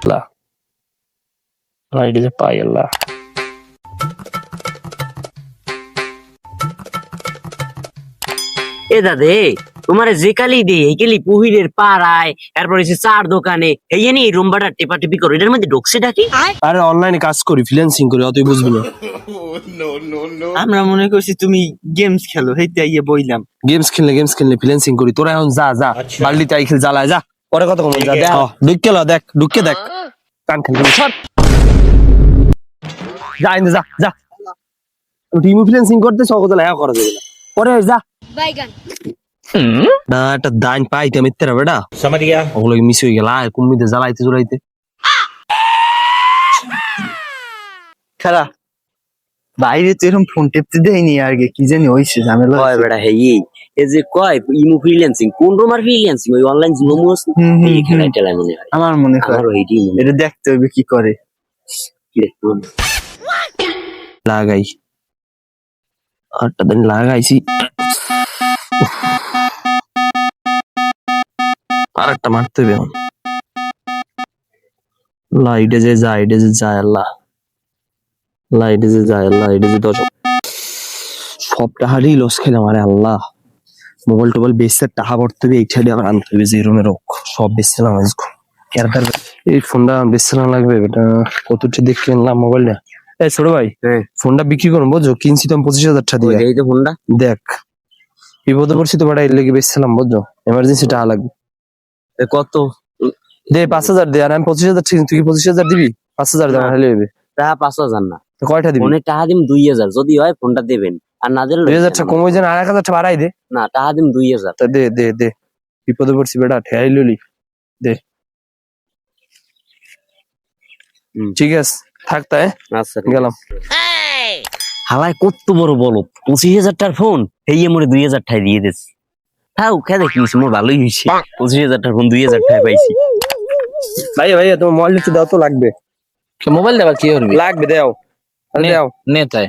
আল্লাহ আল্লাহ এটা যে পাই আল্লাহ এ দাদে তোমার যে কালি দে এই কালি পুহিরের পাড়ায় তারপরে সে চার দোকানে এই নি রুম্বাটা টেপা টেপি করো এটার মধ্যে ঢুকছে ডাকি আরে অনলাইনে কাজ করি ফ্রিল্যান্সিং করি অতই বুঝবি না। আমরা মনে করছি তুমি গেমস খেলো হেইতে ইয়ে বইলাম। গেমস খেললে গেমস খেললে ফ্রিল্যান্সিং করি। তোরা এখন যা যা খেল জ্বালায় যা। ওরে কত কম যা দেখ। ঢুককে লা দেখ ঢুককে দেখ। কান খেলবি শট যা ইন যা যা। টিম ইনফ্লুয়েন্সিং করতে সকল লাগা করে দেবে ওরে যা। বাইগান। না একটা দান পাইতে মিত্র বেডা সমাজ ওগুলো মিস হয়ে গেল? আর কুমিতে জ্বালাইতে জ্বলাইতে খেলা। বাইরে তো এরকম ফোন টেপতে দেয়নি আর কি জানি হয়েছে ঝামেলা হয় বেড়া হেই। যে কয় ইমু ফ্রিল্যান্সিং কোন রুমার ফ্রিল্যান্সিং ওই অনলাইন হুম, এই খেলা টেলা মনে হয়। আমার মনে হয়। আমারও এইটি মনে এটা দেখতে হবে কি করে? লাগাই। আটটা দিন লাগাইছি। আর একটা মারতে হবে এখন। লাইটে যে যায় এটা যে যায় আল্লাহ। লাইটে যে যায় আল্লাহ এটা যে দশ সবটা হারিয়ে লস খেলাম আরে আল্লাহ। মোবাইল টোবাইল বেচতে টাকা পড়তে হবে এই সাইডে আবার আনতে হবে যে রুমের সব বেচছিলাম আজকে। কেরকার এই ফোনটা বেচছিলাম লাগবে এটা কতটি দেখে কিনলাম মোবাইলটা এই ছোট ভাই ফোনটা বিক্রি করুন বুঝছ? কিনছি তো পঁচিশ হাজার টাকা দিয়ে। এই যে ফোনটা দেখ। বিপদে পড়ছি তো বেটা এর লেগে বেচছিলাম বুঝছ? এমার্জেন্সি টাকা লাগবে। এ কত? দে পাঁচ হাজার দে আর আমি পঁচিশ হাজার ঠিক তুই কি পঁচিশ হাজার দিবি? পাঁচ হাজার দেওয়া হলে পাঁচ হাজার না। কয়টা দিবি? ফোনে টাকা দিম দুই হাজার যদি হয় ফোনটা দেবেন। আর না দিলে দুই হাজার টাকা কমে যেন আর এক হাজার টাকা বাড়াই দে। না টাকা দিম দুই হাজার। তা দে দে দে। বিপদে পড়ছি বেটা ঠেয়াই ললি দে। ঠিক আছে থাক তাই আচ্ছা গেলাম। হালায় কত বড় বলো পঁচিশ হাজার টাকার ফোন? এই মোরে দুই হাজার টাকা দিয়ে দিস। তাও খেয়ে দেখি মোর ভালোই হয়েছে পঁচিশ হাজার টাকার ফোন দুই হাজার টাকা পাইছি। ভাইয়া ভাইয়া তোমার মোবাইল একটু দাও তো লাগবে। মোবাইল দেবা কি করবি? লাগবে দেও। আরে নে- দেও। নেতায়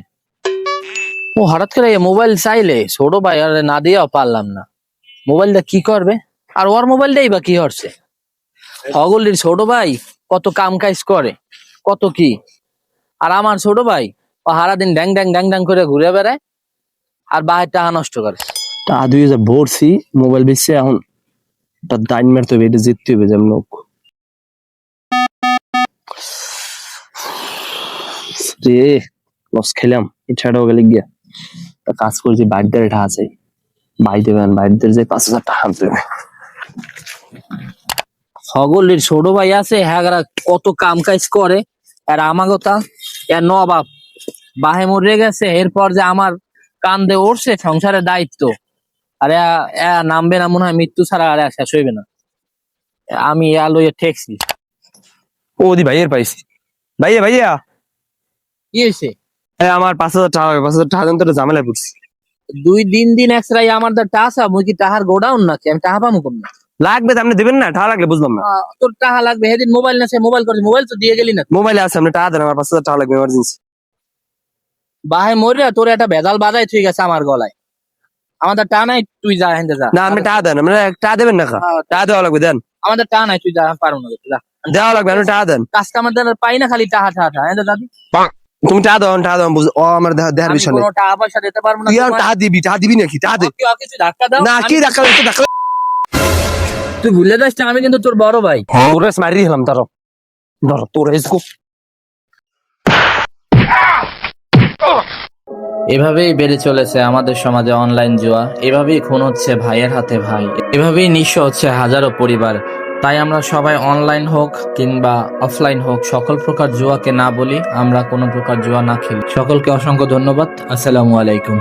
ও হঠাৎ করে মোবাইল চাইলে, ছোট ভাই আর না দিয়েও পারলাম না। মোবাইলটা কি করবে? আর ওর মোবাইলটাই বা কি হচ্ছে? হগলির ছোট ভাই কত কাম কাজ করে, কত কি? আর আমার ছোট ভাই, ও সারাদিন ড্যাং ড্যাং ড্যাং ড্যাং করে ঘুরে বেড়ায় আর বাহির টাকা নষ্ট করে। দুই হাজার ভরছি মোবাইল বেচছে এখন, তার দাইন মারতে হবে এটা জিততে হবে যেমন হোক। রে লস খেলাম এছাড়াও গেলে গিয়া। তা কাজ করেছি বাড়িতে এটা আছে। বাড়ি দেবেন বাড়িতে যে পাঁচ হাজার টাকা আনতে হবে ছোট ভাই আছে হ্যাঁ কত কাম কাজ করে। আর আমাকে তা এর নবাব বাহে মরে গেছে এরপর যে আমার কান্দে উঠছে সংসারের দায়িত্ব। আরে নামবে না মনে হয় মৃত্যু ছাড়া আর শেষ হইবে না। আমি আলোয় ঠেকছি। ও দি ভাইয়ের পাইছি। ভাইয়া ভাইয়া। কি হয়েছে আমার পাঁচ হাজার টাকা হবে পাঁচ হাজার টাকা তো ঝামেলায় পড়ছি। দুই দিন দিন একসরাই আমার তো টাকা মুই কি টাহার গোডাউন নাকি? আমি টাকা পাবো কোন লাগবে আপনি দেবেন না? টাকা লাগলে বুঝলাম না। তোর টাকা লাগবে সেদিন মোবাইল না সে মোবাইল করছে মোবাইল তো দিয়ে গেলি না। মোবাইলে আছে আপনি টাকা দেন আমার পাঁচ হাজার টাকা লাগবে এমার্জেন্সি বাহে মরে তোর একটা ভেজাল বাজাই ঠিক আছে আমার গলায়। আমাদের টা নাই তুই যা হেন্দে যা। না আপনি টাকা দেন আপনি টাকা দেবেন না খা। টাকা দেওয়া লাগবে দেন। আমাদের টা নাই তুই যা পারো না যা। দেওয়া লাগবে আপনি টাকা দেন। কাজটা আমাদের পাই না খালি টাহা টাহা টাহা এনে দাদি তুমি টাকা দাও টাকা দাও ও আমার দেহার বিষয় নেই। টাকা পয়সা দিতে পারব না তুই আর। টাকা দিবি টাকা দিবি নাকি? টাকা দে। ধাক্কা না কি দেখা একটু দেখা তুই ভুলে যাস না, আমি কিন্তু তোর বড় ভাই। তোরে মারি দিলাম তার ধর তোর এসকো এভাবেই বেড়ে চলেছে আমাদের সমাজে অনলাইন জুয়া। এভাবেই খুন হচ্ছে ভাইয়ের হাতে ভাই। এভাবেই নিঃস্ব হচ্ছে হাজারো পরিবার। তাই আমরা সবাই অনলাইন হোক কিংবা অফলাইন হোক, সকল প্রকার জুয়াকে না বলি, আমরা কোনো প্রকার জুয়া না খেলি। সকলকে অসংখ্য ধন্যবাদ। আসসালামু আলাইকুম।